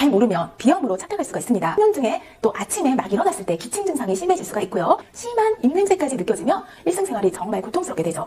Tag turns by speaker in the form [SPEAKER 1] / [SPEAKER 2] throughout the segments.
[SPEAKER 1] 잘 모르면 비염으로 착각할 수가 있습니다. 수면 중에 또 아침에 막 일어났을 때 기침 증상이 심해질 수가 있고요. 심한 입냄새까지 느껴지며 일상생활이 정말 고통스럽게 되죠.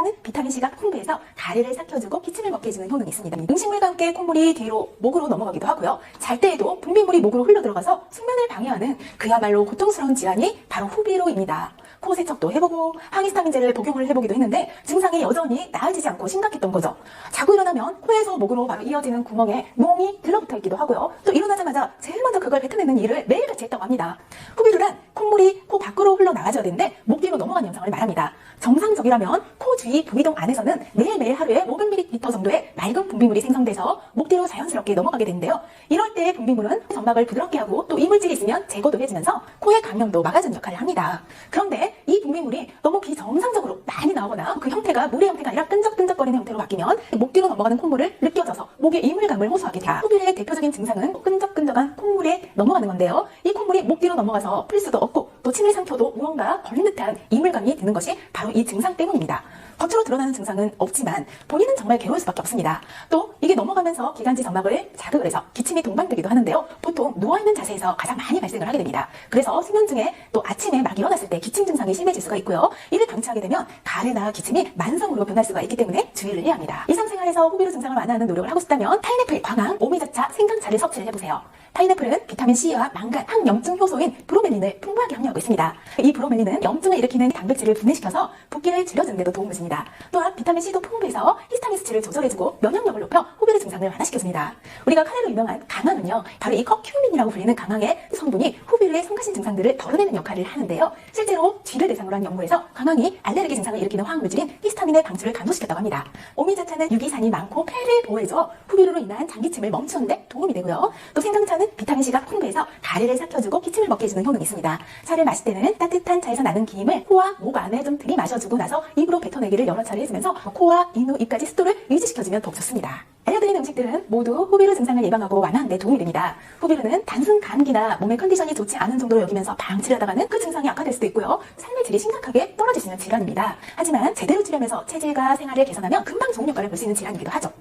[SPEAKER 1] 는 비타민C가 콩부에서 가래를 삭혀주고 기침을 먹게 해주는 효능이 있습니다. 음식물과 함께 콩물이 뒤로 목으로 넘어가기도 하고요. 잘 때에도 분비물이 목으로 흘러들어가서 숙면을 방해하는 그야말로 고통스러운 질환이 바로 후비로입니다. 코 세척도 해보고 항히스타민제를 복용을 해보기도 했는데 증상이 여전히 나아지지 않고 심각했던 거죠. 자고 일어나면 코에서 목으로 바로 이어지는 구멍에 몽이 들러붙어 있기도 하고요. 또 일어나자마자 제일 먼저 그걸 뱉어내는 일을 매일같이 했다고 합니다. 후비루란 콧물이 코 밖으로 흘러나가져야 되는데 목 뒤로 넘어가는 현상을 말합니다. 정상적이라면 코 주위 부위동 안에서는 매일매일 하루에 500ml 정도의 맑은 분비물이 생성돼서 목 뒤로 자연스럽게 넘어가게 되는데요. 이럴 때 분비물은 점막을 부드럽게 하고 또 이물질이 있으면 제거도 해주면서 코의 감염도 막아주는 역할을 합니다. 그런데 이 분비물이 너무 비정상적으로 많이 나오거나 그 형태가 물의 형태가 아니라 끈적끈적거리는 형태로 바뀌면 목 뒤로 넘어가는 콧물을 느껴져서 목에 이물감을 호소하게 돼요. 후비의 대표적인 증상은 끈적끈적한 콧물에 넘어가는 건데요. 이 콧물이 목 뒤로 넘어가서 풀 수도 없고 또 침을 삼켜도 무언가 걸린 듯한 이물감이 드는 것이 바로 이 증상 때문입니다. 겉으로 드러나는 증상은 없지만 본인은 정말 괴로울 수밖에 없습니다. 또 이게 넘어가면서 기관지 점막을 자극을 해서 기침이 동반되기도 하는데요. 보통 누워있는 자세에서 가장 많이 발생을 하게 됩니다. 그래서 수면 중에 또 아침에 막 일어났을 때 기침 증상이 심해질 수가 있고요. 이를 방치하게 되면 가래나 기침이 만성으로 변할 수가 있기 때문에 주의를 해야 합니다. 일상생활에서 후비로 증상을 완화하는 노력을 하고 싶다면 파인애플, 광황, 오미자차, 생강차를 섭취를 해보세요. 파인애플은 비타민 C와 망간, 항염증 효소인 브로멜린을 풍부하게 함유하고 있습니다. 이 브로멜린은 염증을 일으키는 단백질을 분해시켜서 붓기를 줄여주는 데도 도움을 줍니다. 또한 비타민 C도 풍부해서 히스타민 수치를 조절해주고 면역력을 높여 후비르 증상을 완화시켜줍니다. 우리가 카레로 유명한 강황은요, 바로 이 커큐민이라고 불리는 강황의 성분이 후비르의 성가신 증상들을 덜어내는 역할을 하는데요. 실제로 쥐를 대상으로 한 연구에서 강황이 알레르기 증상을 일으키는 화학 물질인 히스타민의 방출을 감소시켰다고 합니다. 오미자차는 유기산이 많고 폐를 보호해줘 후비르로 인한 장기침을 멈추는데 도움이 되고요. 또 생강차는 비타민 C가 풍부해서 가래를 삭혀주고 기침을 먹게 해주는 효능이 있습니다. 차를 마실 때는 따뜻한 차에서 나는 김을 코와 목 안에 좀 들이마셔주고 나서 입으로 뱉어내기를 여러 차례 해주면서 코와 인후, 입까지 습도를 유지시켜주면 더욱 좋습니다. 알려드린 음식들은 모두 후비루 증상을 예방하고 완화하는 데 도움이 됩니다. 후비루는 단순 감기나 몸의 컨디션이 좋지 않은 정도로 여기면서 방치를 하다가는 그 증상이 악화될 수도 있고요. 삶의 질이 심각하게 있는 질환입니다. 하지만 제대로 치료하면서 체질과 생활을 개선하면 금방 좋은 효과를 볼 수 있는 질환이기도 하죠.